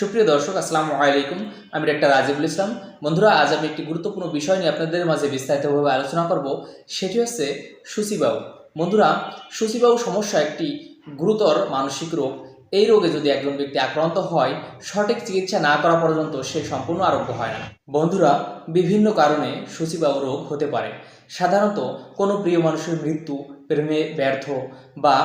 সুপ্রিয় দর্শক, আসসালামু আলাইকুম। আমি ডাক্তার রাজিবুল ইসলাম। বন্ধুরা, আজ আমি একটি গুরুত্বপূর্ণ বিষয় নিয়ে আপনাদের মাঝে বিস্তারিতভাবে আলোচনা করব। সেটি হচ্ছে সুচিবাউ বন্ধুরা সুচিবাউ সমস্যা একটি গুরুতর মানসিক রোগ। এই রোগে যদি একজন ব্যক্তি আক্রান্ত হয়, সঠিক চিকিৎসা না করা পর্যন্ত সে সম্পূর্ণ আরোগ্য হয় না। বন্ধুরা, বিভিন্ন কারণে সুচিবাউ রোগ হতে পারে। সাধারণত কোনো প্রিয় মানুষের মৃত্যু, প্রেমে ব্যর্থ বা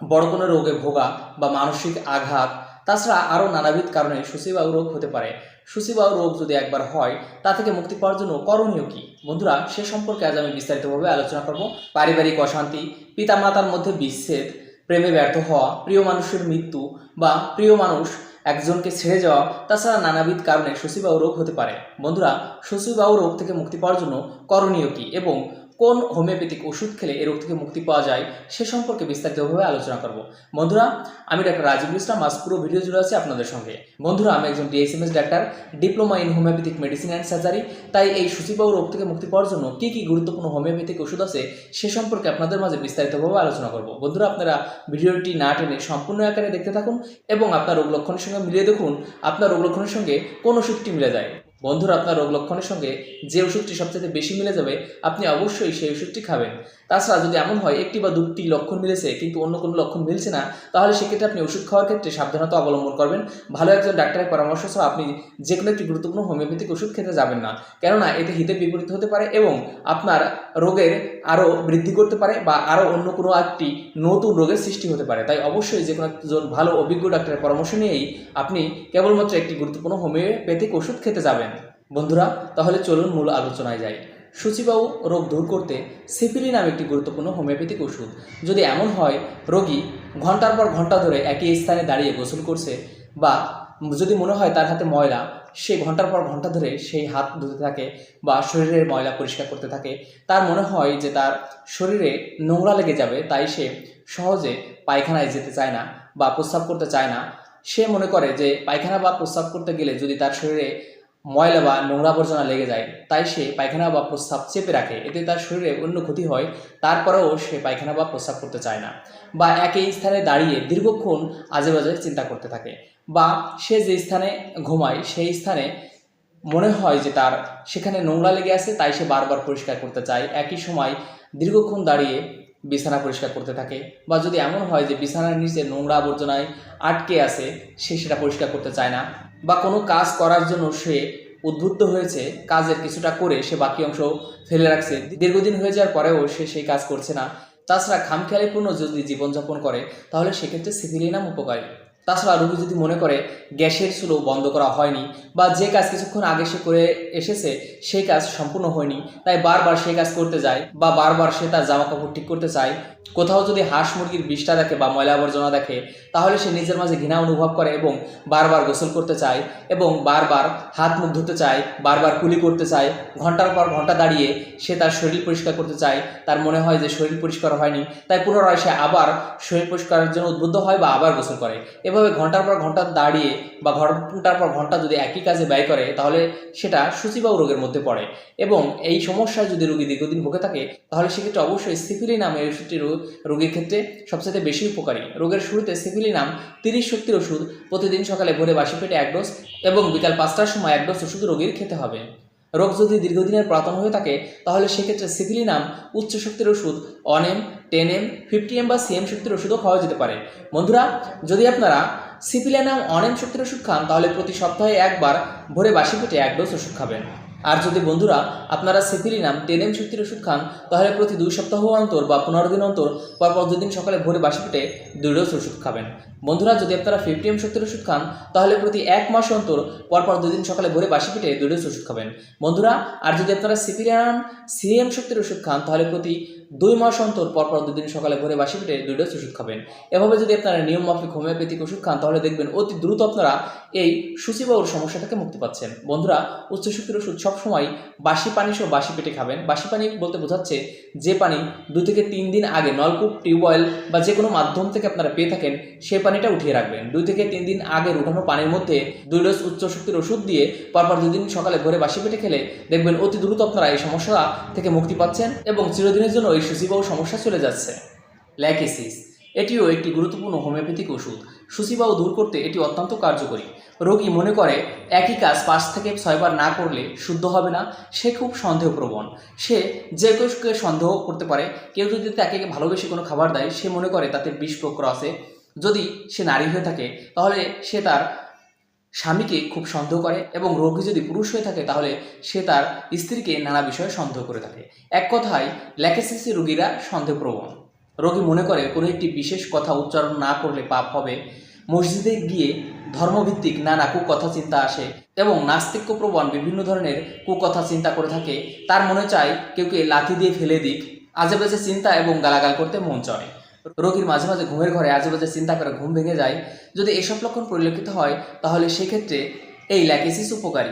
বড় কোনো রোগে ভোগা বা মানসিক আঘাত তাছাড়া আরও নানাবিধ কারণে সুচিবায়ু রোগ হতে পারে। সুচিবায়ু রোগ যদি একবার হয়, তা থেকে মুক্তি পাওয়ার জন্য করণীয় কি? বন্ধুরা, সে সম্পর্কে আজ আমি বিস্তারিতভাবে আলোচনা করব। পারিবারিক অশান্তি, পিতামাতার মধ্যে বিচ্ছেদ, প্রেমে ব্যর্থ হওয়া, প্রিয় মানুষের মৃত্যু বা প্রিয় মানুষ একজনকে ছেড়ে যাওয়া, তাছাড়া নানাবিধ কারণে সুচিবায়ু রোগ হতে পারে। বন্ধুরা সুচিবায়ু রোগ থেকে মুক্তি পাওয়ার জন্য করণীয় কি? এবং কোন হোমিওপ্যাথিক ওষুধ খেলে এই রোগ থেকে মুক্তি পাওয়া যায় সে সম্পর্কে বিস্তারিতভাবে আলোচনা করব। বন্ধুরা, আমি ডাক্তার রাজীব ইসলাম আজ পুরো ভিডিও জুড়ে আছি আপনাদের সঙ্গে। বন্ধুরা, আমি একজন DSMS doctor, diploma in homoeopathic medicine and surgery. তাই এই সুচিবাউ রোগ থেকে মুক্তি পাওয়ার জন্য কী কী গুরুত্বপূর্ণ হোমিওপ্যাথিক ওষুধ আছে সে সম্পর্কে আপনাদের মাঝে বিস্তারিতভাবে আলোচনা করব। বন্ধুরা, আপনারা ভিডিওটি না টেনে সম্পূর্ণ আকারে দেখতে থাকুন এবং আপনার রোগ লক্ষণের সঙ্গে মিলিয়ে দেখুন আপনার রোগ লক্ষণের সঙ্গে কোন ওষুধটি মিলে যায়। বন্ধুরা, আপনার রোগ লক্ষণের সঙ্গে যে ওষুধটি সবচেয়ে বেশি মিলে যাবে, আপনি অবশ্যই সেই ওষুধটি খাবেন। তাছাড়া যদি এমন হয়, একটি বা দুটি লক্ষণ মিলেছে, কিন্তু অন্য কোনো লক্ষণ মিলছে না, তাহলে সেক্ষেত্রে আপনি ওষুধ খাওয়ার ক্ষেত্রে সাবধানতা অবলম্বন করবেন। ভালো একজন ডাক্তারের পরামর্শ ছাড়া আপনি যে কোনো একটি গুরুত্বপূর্ণ হোমিওপ্যাথিক ওষুধ খেতে যাবেন না। কেননা, এতে হিতে বিপরীত হতে পারে এবং আপনার রোগের আরও বৃদ্ধি করতে পারে বা আরও অন্য কোনো একটি নতুন রোগের সৃষ্টি হতে পারে। তাই অবশ্যই যে কোনো একজন ভালো অভিজ্ঞ ডাক্তারের পরামর্শ নিয়েই আপনি কেবলমাত্র একটি গুরুত্বপূর্ণ হোমিওপ্যাথিক ওষুধ খেতে যাবেন। বন্ধুরা, তাহলে চলুন মূল আলোচনায় যাই। সূচিবাহু রোগ দূর করতে সিপিলি নামে একটি গুরুত্বপূর্ণ হোমিওপ্যাথিক ওষুধ। যদি এমন হয়, রোগী ঘণ্টার পর ঘণ্টা ধরে একই স্থানে দাঁড়িয়ে গোসল করছে বা যদি মনে হয় তার হাতে ময়লা, সে ঘণ্টার পর ঘণ্টা ধরে সেই হাত ধুতে থাকে বা শরীরের ময়লা পরিষ্কার করতে থাকে, তার মনে হয় যে তার শরীরে নোংরা লেগে যাবে, তাই সে সহজে পায়খানায় যেতে চায় না বা প্রস্রাব করতে চায় না। সে মনে করে যে পায়খানা বা প্রস্রাব করতে গেলে যদি তার শরীরে ময়লা বা নোংরা আবর্জনা লেগে যায়, তাই সে পায়খানা বা প্রস্রাব চেপে রাখে। এতে তার শরীরে অন্য ক্ষতি হয়, তারপরেও সে পায়খানা বা প্রস্রাব করতে চায় না বা একই স্থানে দাঁড়িয়ে দীর্ঘক্ষণ আজে বাজে চিন্তা করতে থাকে বা সে যে স্থানে ঘুমায়, সেই স্থানে মনে হয় যে তার সেখানে নোংরা লেগে আছে, তাই সে বারবার পরিষ্কার করতে চায়। একই সময় দীর্ঘক্ষণ দাঁড়িয়ে বিছানা পরিষ্কার করতে থাকে বা যদি এমন হয় যে বিছানার নিচে নোংরা আবর্জনায় আটকে আছে, সে সেটা পরিষ্কার করতে চায় না। বা কোনো কাজ করার জন্য সে উদ্বুদ্ধ হয়েছে, কাজের কিছুটা করে সে বাকি অংশ ফেলে রাখছে। দীর্ঘদিন হয়ে যাওয়ার পরেও সে সেই কাজ করছে না। তাছাড়া খামখেয়ালিপূর্ণ যদি জীবনযাপন করে, তাহলে সেক্ষেত্রে সিভিলিনাম উপকারী। তাছাড়া রুগী যদি মনে করে গ্যাসের চুলো বন্ধ করা হয়নি বা যে কাজ কিছুক্ষণ আগে সে করে এসেছে সেই কাজ সম্পূর্ণ হয়নি, তাই বারবার সেই কাজ করতে যায় বা বারবার সে তার জামা কাপড় ঠিক করতে চায়। কোথাও যদি হাঁস মুরগির বিষটা দেখে বা ময়লা আবর্জনা দেখে, তাহলে সে নিজের মাঝে ঘৃণা অনুভব করে এবং বারবার গোসল করতে চায় এবং বারবার হাত মুখ ধুতে চায়, বারবার কুলি করতে চায়। ঘণ্টার পর ঘণ্টা দাঁড়িয়ে সে তার শরীর পরিষ্কার করতে চায়। তার মনে হয় যে শরীর পরিষ্কার হয়নি, তাই পুনরায় সে আবার শরীর পরিষ্কারের জন্য উদ্বুদ্ধ হয় বা আবার গোসল করে এভাবে ঘণ্টার পর ঘণ্টা দাঁড়িয়ে বা ঘণ্টার পর ঘণ্টা যদি একই কাজে ব্যয় করে, তাহলে সেটা সূচিবাহু রোগের মধ্যে পড়ে। এবং এই সমস্যায় যদি রোগী দীর্ঘদিন ভুগে থাকে, তাহলে সেক্ষেত্রে অবশ্যই সিফিলি নামে এই ওষুধটি রোগীর ক্ষেত্রে সবচেয়ে বেশি উপকারী। রোগের শুরুতে সিফিলি নাম তিরিশ শক্তির ওষুধ প্রতিদিন সকালে ভোরে বাসি পেটে এক ডোজ এবং বিকাল পাঁচটার সময় এক ডোজ ওষুধ রোগীর খেতে হবে। রোগ যদি দীর্ঘদিনের পুরাতন হয়ে থাকে, তাহলে সেক্ষেত্রে সিফিলি নাম উচ্চ শক্তির ওষুধ one M ten M fifty M বা সিএম শক্তির ওষুধও খাওয়া যেতে পারে। বন্ধুরা, যদি আপনারা সিপিলিনাম অনেম শক্তির ওষুধ খান, তাহলে প্রতি সপ্তাহে একবার ভোরে বাসি পেটে এক ডোজ ওষুধ খাবেন। আর যদি বন্ধুরা আপনারা সিপিলিনাম টেনেম শক্তির ওষুধ খান, তাহলে প্রতি দুই সপ্তাহ অন্তর বা পনেরো দিন অন্তর পরপর দুদিন সকালে ভোরে বাসি পেটে দুই ডোজ ওষুধ খাবেন। বন্ধুরা, যদি আপনারা ফিফটি এম শক্তির ওষুধ খান, তাহলে প্রতি এক মাস অন্তর পরপর দুদিন সকালে ভোরে বাসি পেটে দুই ডোজ ওষুধ খাবেন। বন্ধুরা, আর যদি আপনারা সিপিলিনাম সিএম শক্তির ওষুধ খান, তাহলে প্রতি দুই মাস অন্তর পরপর দুদিন সকালে ভোরে বাসি পেটে দুই ডোজ ওষুধ খাবেন। এভাবে যদি আপনারা নিয়ম মাফিক হোমিওপ্যাথিক ওষুধ খান, তাহলে দেখবেন অতি দ্রুত আপনারা এই সূচিবাহুর সমস্যা থেকে মুক্তি পাচ্ছেন। বন্ধুরা উচ্চ শক্তির ওষুধ সবসময় বাসি পানি সহ বাসি পেটে খাবেন। বাসি পানি বলতে বোঝাচ্ছে যে পানি দু থেকে তিন দিন আগে নলকূপ টিউবওয়েল বা যে কোনো মাধ্যম থেকে আপনারা পেয়ে থাকেন সেই পানিটা উঠিয়ে রাখবেন। দুই থেকে তিন দিন আগের উঠানো পানির মধ্যে দুই ডোজ উচ্চ শক্তির ওষুধ দিয়ে পরপর দুদিন সকালে ভোরে বাসি পেটে খেলে দেখবেন অতি দ্রুত আপনারা এই সমস্যা থেকে মুক্তি পাচ্ছেন এবং চিরদিনের জন্য এই সুচিবাহু সমস্যা চলে যাচ্ছে। ল্যাকেসিস, এটিও একটি গুরুত্বপূর্ণ হোমিওপ্যাথিক ওষুধ। সুচিবাহু দূর করতে এটি অত্যন্ত কার্যকরী। রোগী মনে করে, একই কাজ পাঁচ থেকে ছয়বার না করলে শুদ্ধ হবে না, সে খুব সন্দেহপ্রবণ। সে যে কেউকে সন্দেহ করতে পারে, কেউ যদি তাকে ভালোবেসে কোনো খাবার দেয়, সে মনে করে তাতে বিষ প্রক্র আছে। যদি সে নারী হয়ে থাকে, তাহলে সে তার স্বামীকে খুব সন্দেহ করে এবং রোগী যদি পুরুষ হয়ে থাকে, তাহলে সে তার স্ত্রীকে নানা বিষয়ে সন্দেহ করে থাকে। এক কথায়, ল্যাকেসিসি রোগীরা সন্দেহপ্রবণ। রোগী মনে করে কোনো একটি বিশেষ কথা উচ্চারণ না করলে পাপ হবে মসজিদে গিয়ে ধর্মভিত্তিক নানা কুকথা চিন্তা আসে এবং নাস্তিক্য প্রবণ বিভিন্ন ধরনের কুকথা চিন্তা করে থাকে। তার মনে চায় কেউ কেউকে লাথি দিয়ে ফেলে দিক। আজেবাজে চিন্তা এবং গালাগাল করতে মন চড়ে। রোগীর মাঝে মাঝে ঘুমের ঘরে আজেবাজে চিন্তা করে ঘুম ভেঙে যায়। যদি এসব লক্ষণ পরিলক্ষিত হয়, তাহলে সেক্ষেত্রে এই ল্যাকেসিস উপকারী।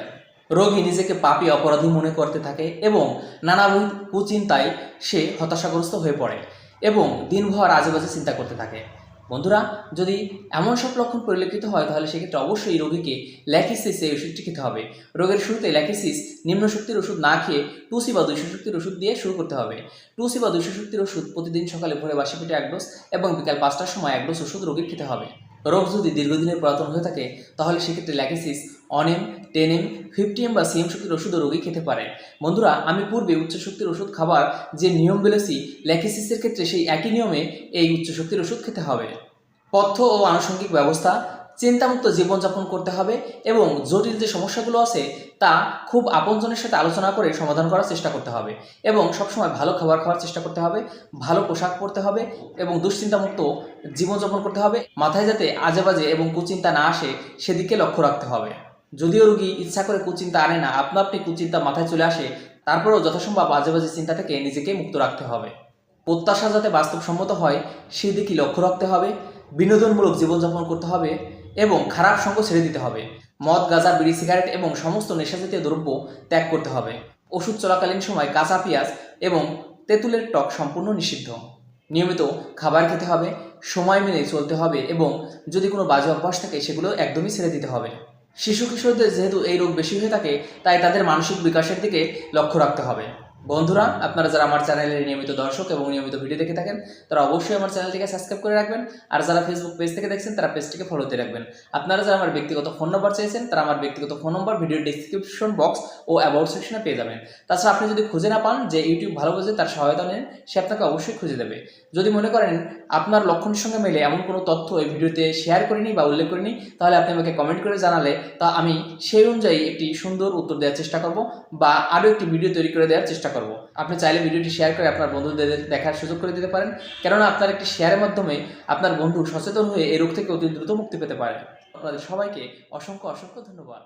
রোগী নিজেকে পাপী অপরাধী মনে করতে থাকে এবং নানাবিধ কুচিন্তায় সে হতাশাগ্রস্ত হয়ে পড়ে এবং দিনভর আজেবাজে চিন্তা করতে থাকে। বন্ধুরা, যদি এমন সব লক্ষণ পরিলক্ষিত হয়, তাহলে সেক্ষেত্রে অবশ্যই রোগীকে ল্যাকিসিস এই ওষুধটি খেতে হবে। রোগের শুরুতে ল্যাকিসিস নিম্ন শক্তির ওষুধ না খেয়ে টুসি বা দুইশো শক্তির ওষুধ দিয়ে শুরু করতে হবে। টুসি বা দুইশো শক্তির ওষুধ প্রতিদিন সকালে ভোরে বাসি পেটে এক ডোজ এবং বিকাল পাঁচটার সময় এক ডোজ ওষুধ রোগীর খেতে হবে। রোগ যদি দীর্ঘদিনের পুরাতন হয়ে থাকে, তাহলে সেক্ষেত্রে Lachesis, one M ten M fifty M বা সিএম শক্তির ওষুধও রোগী খেতে পারে। বন্ধুরা, আমি পূর্বে উচ্চ শক্তির ওষুধ খাবার যে নিয়ম বলেছি, ল্যাকেসিসের ক্ষেত্রে সেই একই নিয়মে এই উচ্চ শক্তির ওষুধ খেতে হবে। পথ্য ও আনুষঙ্গিক ব্যবস্থা চিন্তামুক্ত জীবনযাপন করতে হবে এবং জটিল যে সমস্যাগুলো আছে তা খুব আপনজনের সাথে আলোচনা করে সমাধান করার চেষ্টা করতে হবে এবং সবসময় ভালো খাবার খাওয়ার চেষ্টা করতে হবে, ভালো পোশাক পরতে হবে এবং দুশ্চিন্তামুক্ত জীবনযাপন করতে হবে। মাথায় যাতে আজে বাজে এবং কুচিন্তা না আসে সেদিকে লক্ষ্য রাখতে হবে। যদিও রোগী ইচ্ছা করে কুচিন্তা আনে না, আপনা আপনি কুচিন্তা মাথায় চলে আসে, তারপরেও যথাসম্ভব আজে বাজে চিন্তা থেকে নিজেকে মুক্ত রাখতে হবে। প্রত্যাশা যাতে বাস্তবসম্মত হয়, সেদিকে লক্ষ্য রাখতে হবে। বিনোদনমূলক জীবনযাপন করতে হবে। এবং খারাপ সঙ্গ ছেড়ে দিতে হবে। মদ, গাঁজা, বিড়ি, সিগারেট এবং সমস্ত নেশাজাতীয় দ্রব্য ত্যাগ করতে হবে। ওষুধ চলাকালীন সময় কাঁচা পেঁয়াজ এবং তেঁতুলের টক সম্পূর্ণ নিষিদ্ধ। নিয়মিত খাবার খেতে হবে, সময় মেনে চলতে হবে এবং যদি কোনো বাজে অভ্যাস থাকে সেগুলো একদমই ছেড়ে দিতে হবে। শিশু কিশোরদের যেহেতু এই রোগ বেশি হয়ে থাকে, তাই তাদের মানসিক বিকাশের দিকে লক্ষ্য রাখতে হবে। বন্ধুরা, আপনারা যারা আমার চ্যানেলের নিয়মিত দর্শক এবং নিয়মিত ভিডিও দেখে থাকেন, তারা অবশ্যই আমার চ্যানেলটিকে সাবস্ক্রাইব করে রাখবেন। আর যারা ফেসবুক পেজ থেকে দেখছেন, তারা পেজটিকে ফলোতে রাখবেন। আপনারা যারা আমার ব্যক্তিগত ফোন নম্বর চেয়েছেন তারা আমার ব্যক্তিগত phone number video description box O about সেকশনে পেয়ে যাবেন। তাছাড়া আপনি যদি খুঁজে না পান যে ইউটিউব ভালো বোঝে তার সহায়তা নেন, সে আপনাকে অবশ্যই খুঁজে দেবে। যদি মনে করেন আপনার লক্ষণের সঙ্গে মেলে এমন কোনো তথ্য এই ভিডিওতে শেয়ার করিনি বা উল্লেখ করিনি, তাহলে আপনি আমাকে কমেন্ট করে জানালে তা আমি সেই অনুযায়ী একটি সুন্দর উত্তর দেওয়ার চেষ্টা করব বা আরও একটি ভিডিও তৈরি করে দেওয়ার চেষ্টা করব। আপনি চাইলে ভিডিওটি শেয়ার করে আপনার বন্ধুদের দেখার সুযোগ করে দিতে পারেন। কেননা আপনার একটি শেয়ারের মাধ্যমে আপনার বন্ধু সচেতন হয়ে এই রোগ থেকে অতি দ্রুত মুক্তি পেতে পারে। আপনাদের সবাইকে অসংখ্য অসংখ্য ধন্যবাদ।